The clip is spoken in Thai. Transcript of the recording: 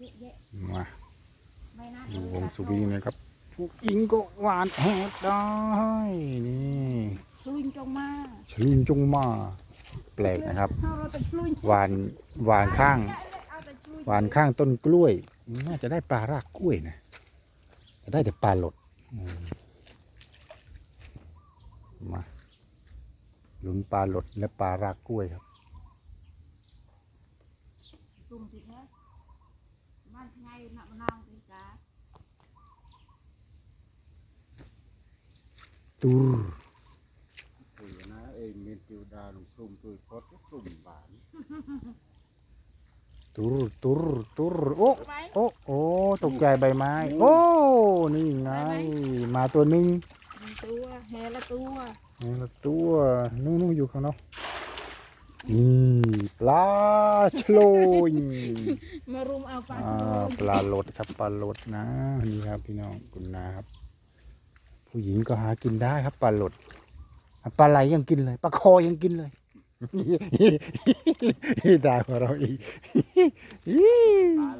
เยอะแยะมาไม่น่าดูเลวยงสวิงนะครับผู้หญิงก็หวานแหดได้นี่สวิงจงมาชลุนจงมา แปลกนะครับเอาเราแต่กลุยหวานหวานข้างเอาแต่กลุยหวานข้างต้นกล้วย น่าจะได้ปลารากกล้วยนะจะได้แต่ปลาหลดอืมมาลุ้นปลาหลดและปลารากกล้วยครับตุ่ มติดนะมันไงหนักนองติดจ้าตูรคุยนะเองมีติวดาลุกลุ่มตุยพดกลุ่มบานตูรตูรตูรโอ้ไปโอ้โอ้ตกใจใบไม้ โอ้นี่ไง มาตัวหนึ่งหนึ่งตัวแฮละตัวนี่ละตัวนู่นๆอยู่ข้างนอก นี่ปลาชโลยมารุมเอาปลาอ่าปลาโลดครับปลาโลดนะนี่ครับพี่น้องคุณนาครับ ผู้หญิงก็หากินได้ครับปลาโลดอะปลาไหลยังกินเลยปลาคอยังกินเลยตายของเราอีกตาเลยเป็นหลดเนาะ